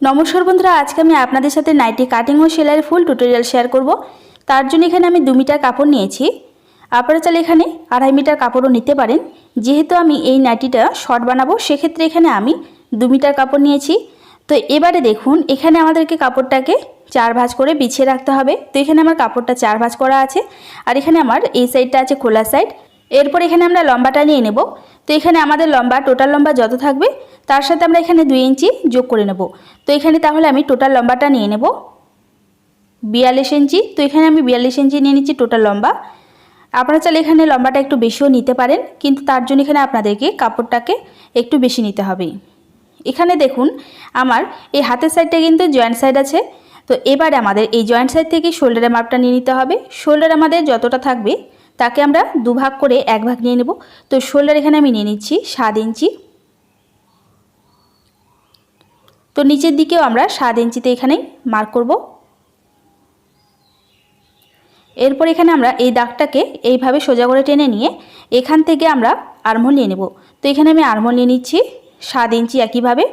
নমস্কার বন্ধুরা, আজকে আমি আপনাদের সাথে নাইটি কাটিং ও সেলাইয়ের ফুল টিউটোরিয়াল শেয়ার করব। তার জন্য এখানে আমি দু মিটার কাপড় নিয়েছি। আপনারা চাইলে এখানে আড়াই মিটার কাপড়ও নিতে পারেন। যেহেতু আমি এই নাইটিটা শর্ট বানাবো, সেক্ষেত্রে এখানে আমি দু মিটার কাপড় নিয়েছি। তো এবারে দেখুন, এখানে আমাদেরকে কাপড়টাকে চার ভাঁজ করে বিছিয়ে রাখতে হবে। তো এখানে আমার কাপড়টা চার ভাঁজ করা আছে। আর এখানে আমার এই সাইডটা আছে খোলা সাইড এরপর এখানে আমরা লম্বাটা নিয়ে নেব। তো এখানে আমাদের লম্বা টোটাল লম্বা যত থাকবে তার সাথে আমরা এখানে দুই ইঞ্চি যোগ করে নেব। তো এখানে তাহলে আমি টোটাল লম্বাটা নিয়ে নেব। বিয়াল্লিশ ইঞ্চি। তো এখানে আমি বিয়াল্লিশ ইঞ্চি নিয়ে নিচ্ছি টোটাল লম্বা। আপনারা চাইলে এখানে লম্বাটা একটু বেশিও নিতে পারেন, কিন্তু তার জন্য এখানে আপনাদেরকে কাপড়টাকে একটু বেশি নিতে হবে। এখানে দেখুন, আমার এই হাতের সাইডটা কিন্তু জয়েন্ট সাইড আছে। তো এবারে আমাদের এই জয়েন্ট সাইড থেকে শোল্ডারের মাপটা নিয়ে নিতে হবে। শোল্ডার আমাদের যতটা থাকবে, তাকে আমরা দুভাগ করে এক ভাগ নিয়ে নেব। তো শোল্ডার এখানে আমি নিয়ে নিচ্ছি সাত ইঞ্চি। তো নিচের দিকেও আমরা সাত ইঞ্চিতে এখানেই মার্ক করব। এরপর এখানে আমরা এই দাগটাকে এইভাবে সোজা করে টেনে নিয়ে এখান থেকে আমরা আরমোল নিয়ে নেব। তো এখানে আমি আরমোল নিয়ে নিচ্ছি, সাত ইঞ্চি একইভাবে।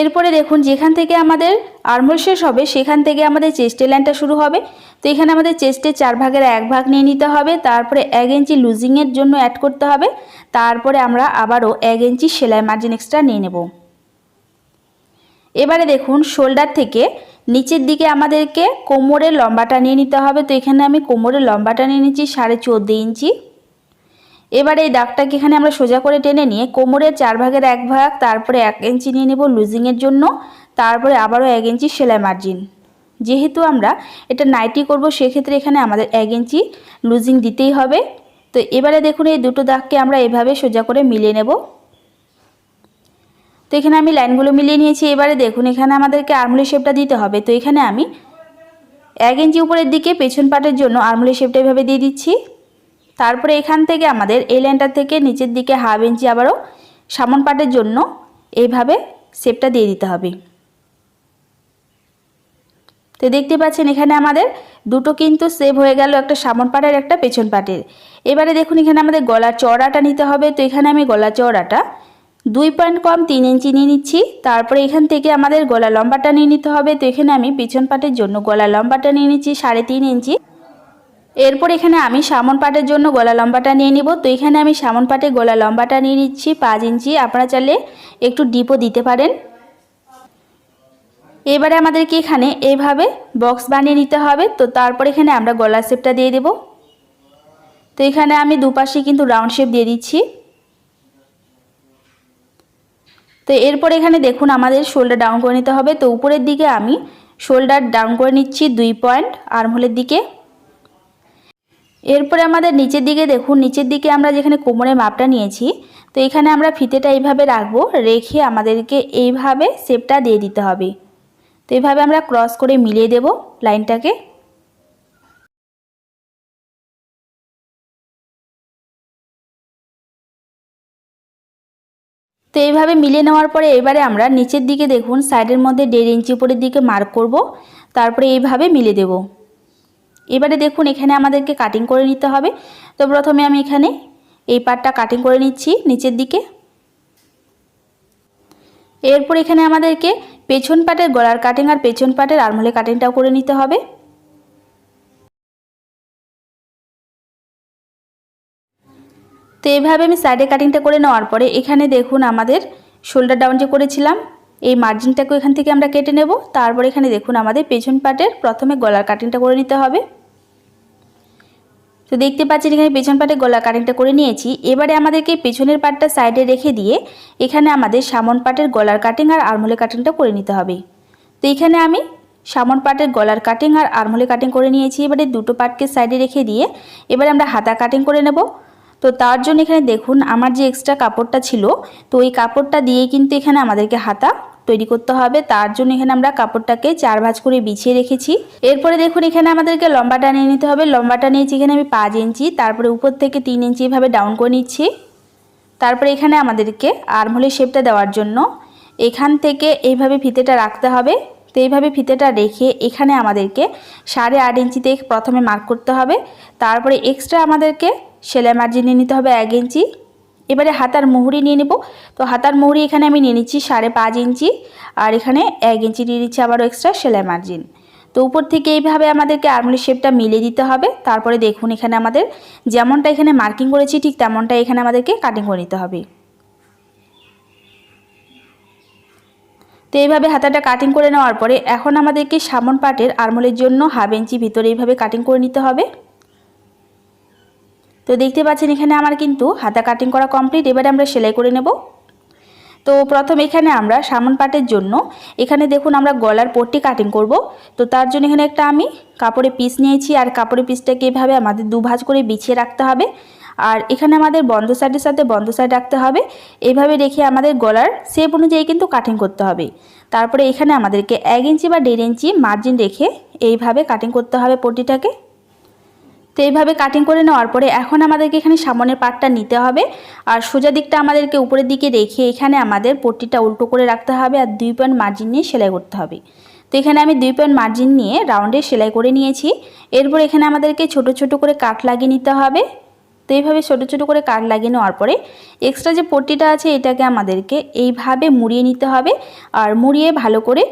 এরপরে দেখুন যেখান থেকে আমাদের আর্মোল শেষ হবে, সেখান থেকে আমাদের চেস্টের লাইনটা শুরু হবে। তো এখানে আমাদের চেস্টের চার ভাগের এক ভাগ নিয়ে নিতে হবে, তারপরে এক ইঞ্চি লুজিংয়ের জন্য অ্যাড করতে হবে, তারপরে আমরা আবারও এক ইঞ্চি সেলাই মার্জিন এক্সট্রা নিয়ে নেব। এবারে দেখুন শোল্ডার থেকে নিচের দিকে আমাদেরকে কোমরের লম্বাটা নিয়ে নিতে হবে, তো এখানে আমি কোমরের লম্বাটা নিয়ে নিচ্ছি সাড়ে চোদ্দ ইঞ্চি। এবার এই দাগটাকে এখানে আমরা সোজা করে টেনে নিয়ে কোমরের চার ভাগের এক ভাগ, তারপরে এক ইঞ্চি নিয়ে নেব লুজিংয়ের জন্য, তারপরে আবারও এক ইঞ্চি সেলাই মার্জিন যেহেতু আমরা এটা নাইটি করব, সেক্ষেত্রে এখানে আমাদের এক ইঞ্চি লুজিং দিতেই হবে। তো এবারে দেখুন এই দুটো দাগকে আমরা এভাবে সোজা করে মিলিয়ে নেব। তো এখানে আমি লাইনগুলো মিলিয়ে নিয়েছি। এবারে দেখুন এখানে আমাদেরকে আর্মলি শেপটা দিতে হবে। তো এখানে আমি এক ইঞ্চি উপরের দিকে পেছন পাটের জন্য আর্মলি শেপটা এভাবে দিয়ে দিচ্ছি। তারপরে এখান থেকে আমাদের এই লাইনটার থেকে নিচের দিকে হাফ ইঞ্চি আবারও সামন পাটের জন্য এইভাবে শেপটা দিয়ে দিতে হবে। তো দেখতে পাচ্ছেন এখানে আমাদের দুটো কিন্তু সেভ হয়ে গেল একটা সামন পাটের একটা পেছন পাটের। এবারে দেখুন এখানে আমাদের গলার চওড়াটা নিতে হবে। তো এখানে আমি গলা চওড়াটা দুই পয়েন্ট কম তিন ইঞ্চি নিয়ে নিচ্ছি। তারপরে এখান থেকে আমাদের গলা লম্বাটা নিয়ে নিতে হবে। তো এখানে আমি পিছন পাটের জন্য গলা লম্বাটা নিয়ে নিচ্ছি সাড়ে তিন ইঞ্চি। এরপর এখানে আমি সামন পাটের জন্য গলা লম্বাটা নিয়ে নিব। তো এখানে আমি সামন পাটে গলা লম্বাটা নিয়ে নিচ্ছি পাঁচ ইঞ্চি। আপনারা চাইলে একটু ডিপও দিতে পারেন। এবারে আমাদেরকে এখানে এইভাবে বক্স বানিয়ে নিতে হবে। তো তারপর এখানে আমরা গলা শেপটা দিয়ে দেব। তো এখানে আমি দুপাশে কিন্তু রাউন্ড শেপ দিয়ে দিচ্ছি। তো এরপর এখানে দেখুন আমাদের শোল্ডার ডাউন করে নিতে হবে। তো উপরের দিকে আমি শোল্ডার ডাউন করে নিচ্ছি দুই পয়েন্ট। আর্মহোলের দিকে এরপরে আমাদের নিচের দিকে দেখুন, নিচের দিকে আমরা যেখানে কোমরের মাপটা নিয়েছি, তো এখানে আমরা ফিতেটা এইভাবে রাখব, রেখে আমাদেরকে এইভাবে শেপটা দিয়ে দিতে হবে। তো এইভাবে আমরা ক্রস করে মিলিয়ে দেব লাইনটাকে। তো এইভাবে মিলিয়ে নেওয়ার পরে এবারে আমরা নিচের দিকে দেখুন, সাইডের মধ্যে দেড় ইঞ্চি উপরের দিকে মার্ক করব, তারপরে এইভাবে মিলে দেব। এবারে দেখুন এখানে আমাদেরকে কাটিং করে নিতে হবে। তো প্রথমে আমি এখানে এই পার্টটা কাটিং করে নিচ্ছি নিচের দিকে। এরপর এখানে আমাদেরকে পেছন পাটের গলার কাটিং আর পেছন পাটের আরমোলে কাটিংটাও করে নিতে হবে। তো এইভাবে আমি সাইডে কাটিংটা করে নেওয়ার পরে এখানে দেখুন আমাদের শোল্ডার ডাউন যে করেছিলাম এই মার্জিনটাকে এখান থেকে আমরা কেটে নেব। তারপর এখানে দেখুন, আমাদের পেছন পাটের প্রথমে গলার কাটিংটা করে নিতে হবে। তো দেখতে পাচ্ছেন, এখানে পেছন পাটে গলা কাটিংটা করে নিয়েছি। এবারে আমাদেরকে পেছনের পাটটা সাইডে রেখে দিয়ে এখানে আমাদের সামন পাটের গলার কাটিং আর আরমোলে কাটিংটা করে নিতে হবে। তো এখানে আমি সামন পাটের গলার কাটিং আর আরমোলে কাটিং করে নিয়েছি। এবারে দুটো পাটকে সাইডে রেখে দিয়ে এবারে আমরা হাতা কাটিং করে নেব। তো তার জন্য এখানে দেখুন, আমার যে এক্সট্রা কাপড়টা ছিল, তো ওই কাপড়টা দিয়ে কিন্তু এখানে আমাদেরকে হাতা তৈরি করতে হবে। তার জন্য এখানে আমরা কাপড়টাকে চার ভাঁজ করে বিছিয়ে রেখেছি। এরপরে দেখুন, এখানে আমাদেরকে লম্বাটা নিয়ে নিতে হবে। লম্বাটা নিয়েছি এখানে আমি পাঁচ ইঞ্চি, তারপরে উপর থেকে তিন ইঞ্চি এভাবে ডাউন করে নিচ্ছি। তারপরে এখানে আমাদেরকে আর্মহোলের শেপটা দেওয়ার জন্য এখান থেকে এইভাবে ফিতেটা রাখতে হবে। তো এইভাবে ফিতেটা রেখে এখানে আমাদেরকে সাড়ে আট ইঞ্চিতে প্রথমে মার্ক করতে হবে। তারপরে এক্সট্রা আমাদেরকে সেলাই মার্জিন নিয়ে নিতে হবে এক ইঞ্চি। এবারে হাতার মুহুরি নিয়ে নেব। তো হাতার মুহুরি এখানে আমি নিয়ে নিচ্ছি সাড়ে পাঁচ ইঞ্চি। আর এখানে এক ইঞ্চি নিয়ে নিচ্ছি আবারও এক্সট্রা সেলাই মার্জিন। তো উপর থেকে এইভাবে আমাদেরকে আর্মলি শেপটা মিলিয়ে দিতে হবে। তারপরে দেখুন এখানে আমাদের যেমনটা এখানে মার্কিং করেছি ঠিক তেমনটা এখানে আমাদেরকে কাটিং করে নিতে হবে। তো এইভাবে হাতাটা কাটিং করে নেওয়ার পরে এখন আমাদেরকে সামন পাটের আরমোলের জন্য হাফ ইঞ্চি ভিতরে এইভাবে কাটিং করে নিতে হবে। তো দেখতে পাচ্ছেন এখানে আমার কিন্তু হাতা কাটিং করা কমপ্লিট এবারে আমরা সেলাই করে নেব। তো প্রথম এখানে আমরা সামন পাটের জন্য, এখানে দেখুন আমরা গলার পট্টি কাটিং করব। তো তার জন্য এখানে একটা আমি কাপড়ে পিস নিয়েছি, আর কাপড়ের পিসটাকে এভাবে আমাদের দুভাজ করে বিছিয়ে রাখতে হবে। আর এখানে আমাদের বন্ধ সাইডের সাথে বন্ধ সাইড রাখতে হবে। এইভাবে রেখে আমাদের গলার শেপ অনুযায়ী কিন্তু কাটিং করতে হবে। তারপরে এখানে আমাদেরকে এক ইঞ্চি বা দেড় ইঞ্চি মার্জিন রেখে এইভাবে কাটিং করতে হবে পট্টিটাকে। তো এইভাবে কাটিং করে নেওয়ার পরে এখন আমাদেরকে এখানে সামনের পাটটা নিতে হবে। আর সোজা দিকটা আমাদেরকে উপরের দিকে রেখে এখানে আমাদের পট্টিটা উল্টো করে রাখতে হবে আর দুই পয়েন্ট মার্জিন নিয়ে সেলাই করতে হবে। তো এখানে আমি দুই পয়েন্ট মার্জিন নিয়ে রাউন্ডে সেলাই করে নিয়েছি। এরপর এখানে আমাদেরকে ছোট ছোট করে কাট লাগিয়ে নিতে হবে। তো এইভাবে ছোটো ছোটো করে কাট লাগিয়ে নেওয়ার পরে এক্সট্রা যে পট্টিটা আছে এটাকে আমাদেরকে এইভাবে মুড়িয়ে নিতে হবে। আর মুড়িয়ে ভালো করে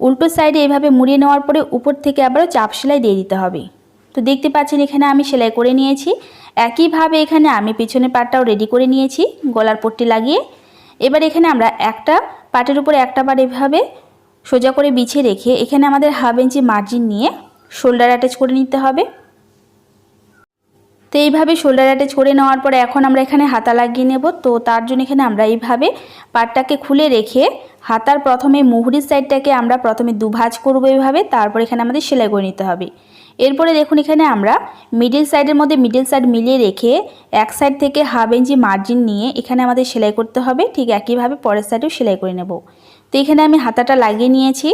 উল্টো সাইডে এইভাবে মুড়িয়ে নেওয়ার পরে উপর থেকে আবারও চাপ সেলাই দিয়ে দিতে হবে। তো দেখতে পাচ্ছেন এখানে আমি সেলাই করে নিয়েছি। একইভাবে এখানে আমি পিছনের পাটটাও রেডি করে নিয়েছি, গলার পট্টি লাগিয়ে। এবার এখানে আমরা একটা পাটের উপরে একটা পাট এভাবে সোজা করে বিছিয়ে রেখে এখানে আমাদের হাফ ইঞ্চি মার্জিন নিয়ে শোল্ডার অ্যাটাচ করে নিতে হবে। তো এইভাবে শোল্ডার অ্যাটাচ করে নেওয়ার পরে এখন আমরা এখানে হাতা লাগিয়ে নেব। তো তার জন্য এখানে আমরা এইভাবে পাটটাকে খুলে রেখে হাতার প্রথমে মুহুরির সাইডটাকে আমরা প্রথমে দুভাজ করব এইভাবে, তারপর এখানে আমাদের সেলাই করে নিতে হবে। এরপরে দেখুন এখানে আমরা মিডিল সাইডের মধ্যে মিডিল সাইড মিলিয়ে রেখে এক সাইড থেকে হাফ ইঞ্চি মার্জিন নিয়ে এখানে আমাদের সেলাই করতে হবে। ঠিক একইভাবে পরের সাইডেও সেলাই করে নেব। এখানে আমি হাতাটা লাগিয়ে নিয়েছি।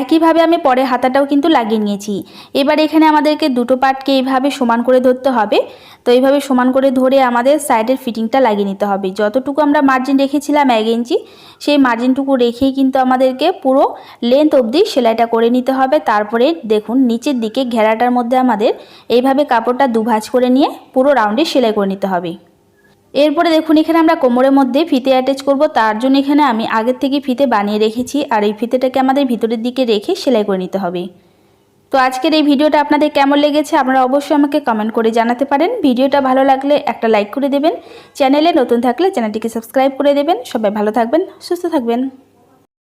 একইভাবে আমি পরে হাতাটাও কিন্তু লাগিয়ে নিয়েছি। এবার এখানে আমাদেরকে দুটো পার্টকে এইভাবে সমান করে ধরতে হবে। তো এইভাবে সমান করে ধরে আমাদের সাইডের ফিটিংটা লাগিয়ে নিতে হবে। যতটুকু আমরা মার্জিন রেখেছিলাম এক ইঞ্চি, সেই মার্জিনটুকু রেখেই কিন্তু আমাদেরকে পুরো লেন্থ অবধি সেলাইটা করে নিতে হবে। তারপরে দেখুন, নিচের দিকে ঘেরাটার মধ্যে আমাদের এইভাবে কাপড়টা দুভাজ করে নিয়ে পুরো রাউন্ডে সেলাই করে নিতে হবে। এরপরে দেখুন, এখানে আমরা কোমরের মধ্যে ফিতে অ্যাটাচ করব। তার জন্য এখানে আমি আগের থেকে ফিতে বানিয়ে রেখেছি। আর এই ফিতেটাকে আমাদের ভিতরের দিকে রেখে সেলাই করে নিতে হবে। তো আজকের এই ভিডিওটা আপনাদের কেমন লেগেছে, আপনারা অবশ্যই আমাকে কমেন্ট করে জানাতে পারেন। ভিডিওটা ভালো লাগলে একটা লাইক করে দেবেন। চ্যানেলে নতুন থাকলে চ্যানেলটিকে সাবস্ক্রাইব করে দেবেন। সবাই ভালো থাকবেন, সুস্থ থাকবেন।